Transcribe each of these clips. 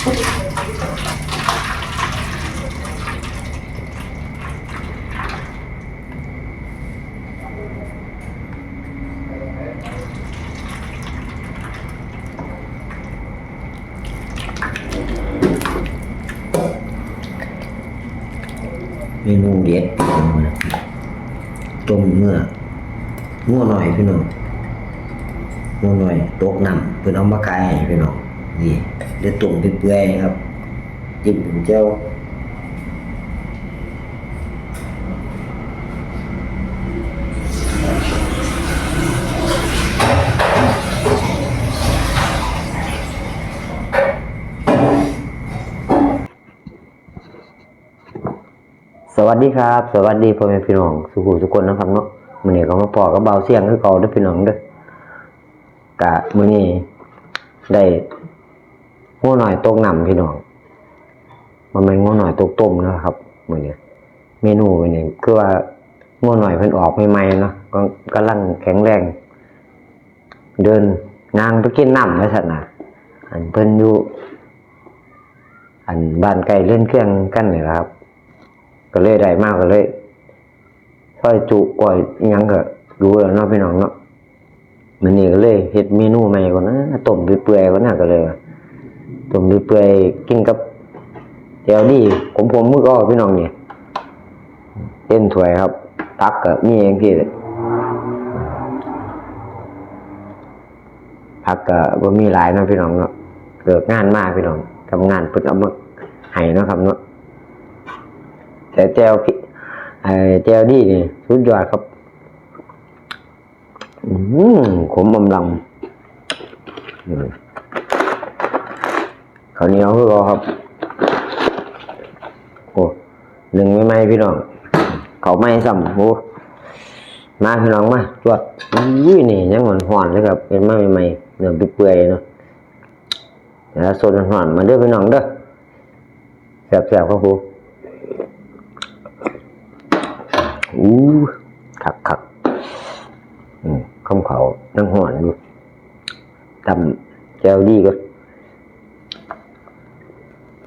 เมนูเด็ดต้มเนื้องัวหน่อยพี่น้องงัวหน่อยตกน้ำเพิ่อนเอามาขายให้พี่น้อง นี่เดือดตุ่มเปื่อยๆครับจิ้มถึงเจ้าสวัสดีครับสวัสดีพ่อแม่พี่น้องสุขุทุกคนนะครับเนาะมื้อนี้ก็มาพอกับเบาเสียงคือเก่าเด้อพี่น้องเด้อกะมื้อนี้ได้ งูหน่อยตกน้ำพี่น้องมันเป็นงูหน่อยตกต้มนะครับเหมือนเนี้ยเมนูมื้อนี้คือว่างูหน่อยเพิ่นออกใหม่ๆเนาะก็กำลังแข็งแรง เดินงางไปกินน้ำไว้ซั่นน่ะอันเพิ่นอยู่อันบ้านไกลเล่นเครื่องกันนี่ล่ะครับ ก็เลยได้มากก็เลยซอยจุก่อยยังก็รู้แล้วเนาะพี่น้องเนาะมันนี่ก็เลยเฮ็ดเมนูใหม่ก่อนนะต้มเปื่อยๆก่อนนะก็เลยว่า ต้มเปื่อยกินกับเจียวดีผมผมมือก็พี่น้องเนี่ยเอ็นถวยครับ ตักก็มีเองที่ผักก็บ่มีหลายนะพี่น้องเนาะเกิดงานมากพี่น้องทำงานเพิ่นเอามาให้นะครับเนาะแต่แจวพี่ไอ้แจวดีนี่สุดยอดครับอืมขมอมลำอืม ข้าวเหนียวคือเราครับ โอ้หนึ่งไม่ไหมพี่น้องเขาไม่ซ้ำโอ้มาพี่น้องมาจวดอุ้ยนี่ยังหอนหอนเลยครับ เป็นมาใหม่ๆเนื้อเปื่อยเนาะแล้วโซนหอนมาเด้อพี่น้องเด้อแซ่บๆครับผมอู้ขักขักอืมคำเขานั่งหอนอยู่ตำแจวดีก็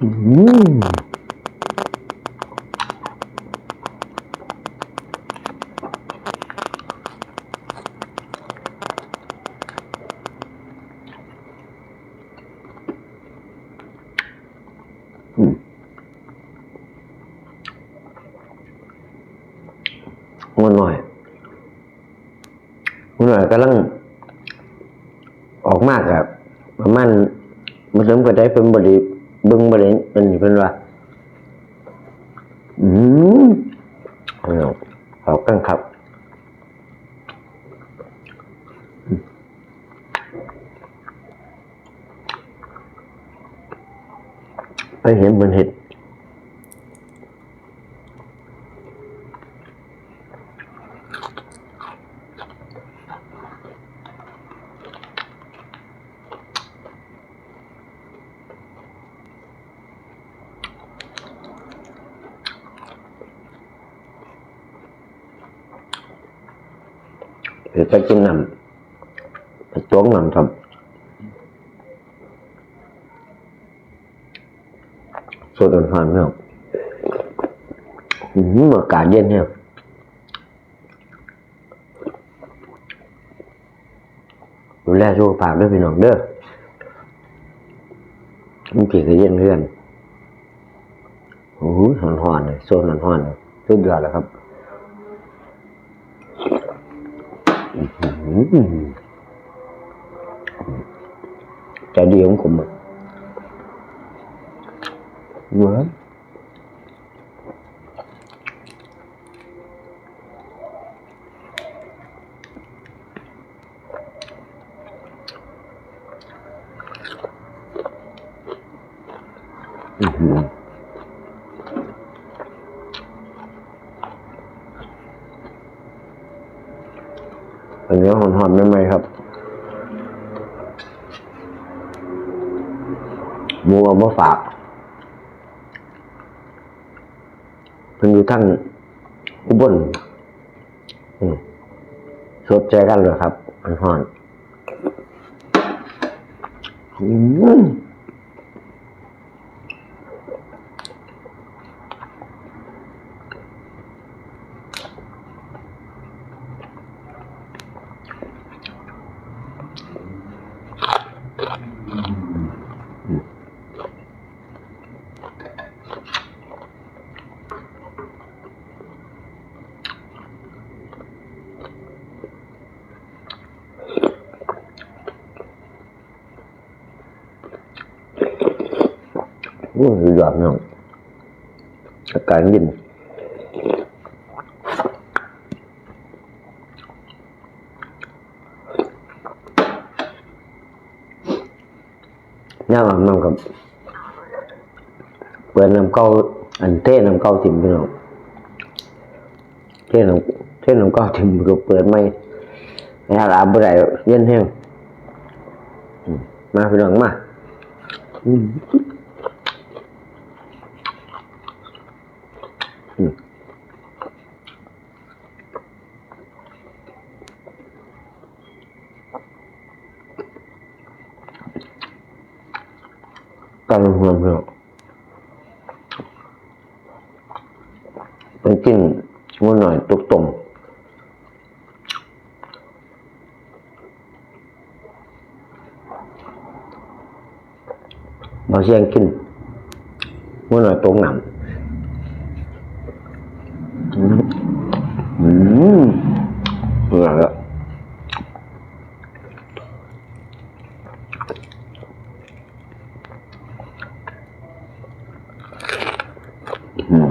มอืมงนหน่อยงนหน่อยกำลังออกมากครับประมาณมันเริ่มก็ได้เป็นบริ เบึงประเด็นเป็นว่า อืมเอาเนาะเอากันครับไปเห็นบนเห็ด หรือไปกินน้ำไปจ้วงน้ำทำสดอ่อนๆไม่ออกอืมอากาศเย็นเนี่ยดูแลสุขภาพด้วยพี่น้องเด้อมันเกี่ยวกับเย็นเพื่อนโอ้โหหอนๆเลยโซนหอนๆเลยสุดยอดแล้วครับ อืม ใจดีของผมอะเว้ยอื้อหืออันนี้หอนๆไม่ไหมครับ ห มูเอามาฝากเพิ่นอยู่ทั้งอุบลสดใจกันเลยครับ อันหอนอืม โอ้ยหยอดเนาะอาการยินย่างอาบน้ำกับเปิดน้ำเก้าอันเทน้ำเก้าถิ่มพี่น้องเทน้ำเทน้ำเก้าถิ่มก็เปิดไม่ไม่หาอาบบ่ได้เย็นแห้งมาพี่น้องมาอื การรวมเนาะเป็นกินงูหน่อยตุกตุ่มาเชียงกินงูหน่อยตรงหนำอืมอืมอร่อยละอืม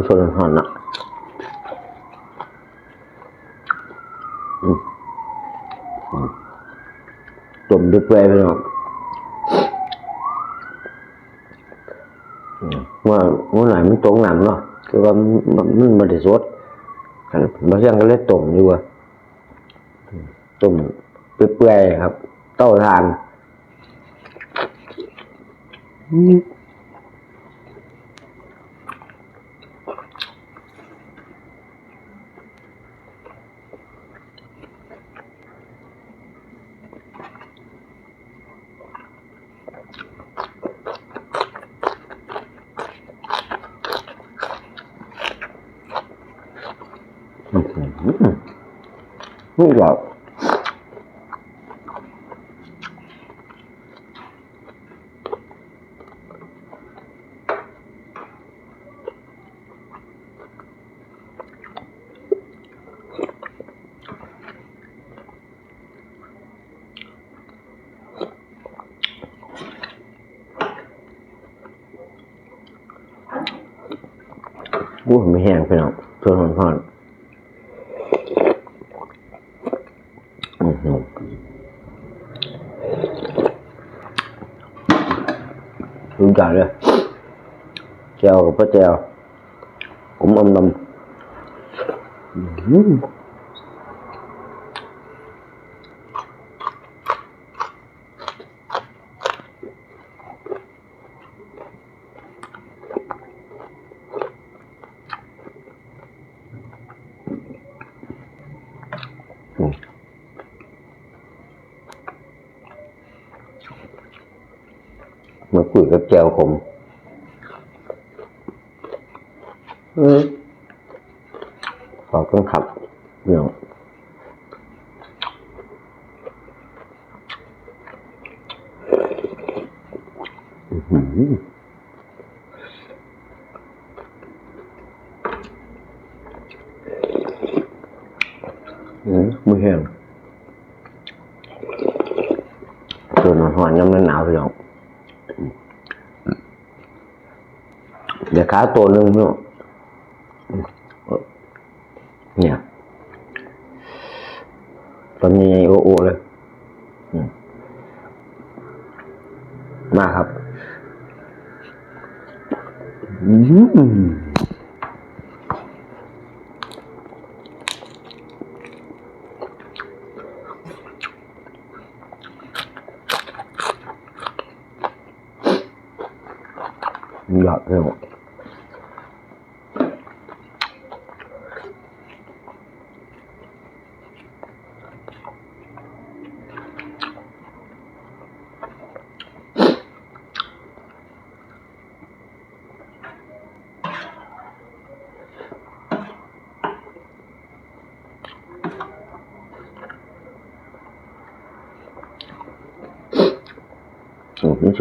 ม่ได้สดอันบางอย่างก็เลยต้มอยู่ว่าต้มเปื่อยๆครับเต้าทานอืม อืม นี่แบบอู้ไม่แห้งพี่น้องชวนหอนหอนอือหือ รู้จักเลยแจว กุยกับแจวผมอืมขอบคุณครับพี่องอือหืออืมมือแห้งส่วนหอนน้ำมันหนาวพี่น้อง ขาตัวหนึ่งเนี่ยตอนนี้โอ้โอเลยมาครับ อืม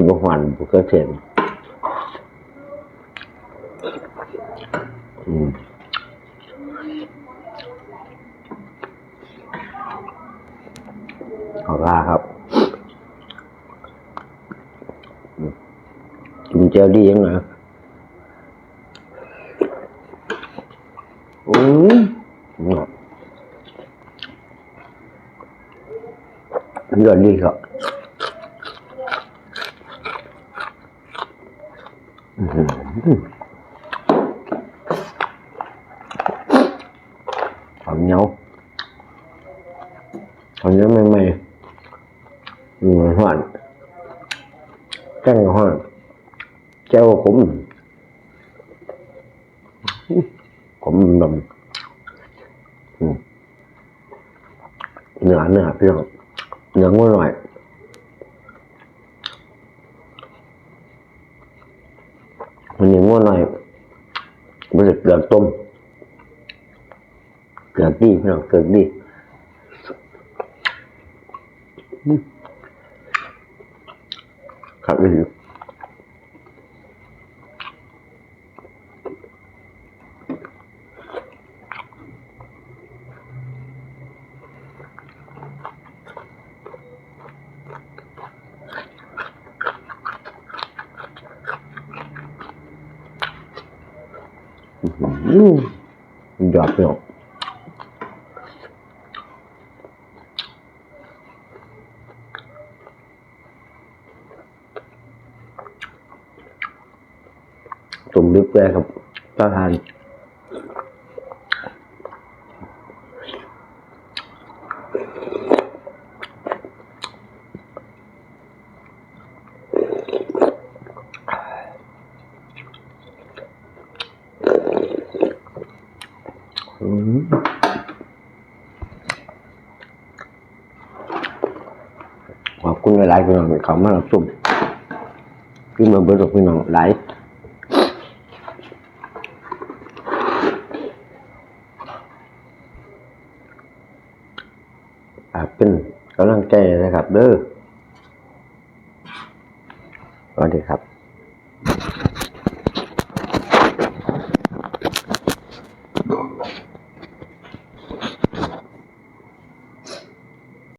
สิบหวานบุกเทนอืมขอลาครับกินเจลดียังไงอืมยอดยอดดีครับ ข้าวเหนียวข้าวเหนียวใหม่ๆอืมหวานแกงหวานเจ้าขมขมดำอืมเนื้อเนื้อพี่น้องเนื้องูหน่อย มั นยังง่วงหน่อยมันจะเกลือต้มเกลือดีพี่น้องเกลือดีครับอีก อืมยอดพี่น้องตุ่มลึกเลยครับประทาน อืมขอบคุณ หลายพี่น้องเขามารับชมขึ้นมาเบิดพี่น้องหลายอ่าเป็นกำลังใจนะครับเด้อ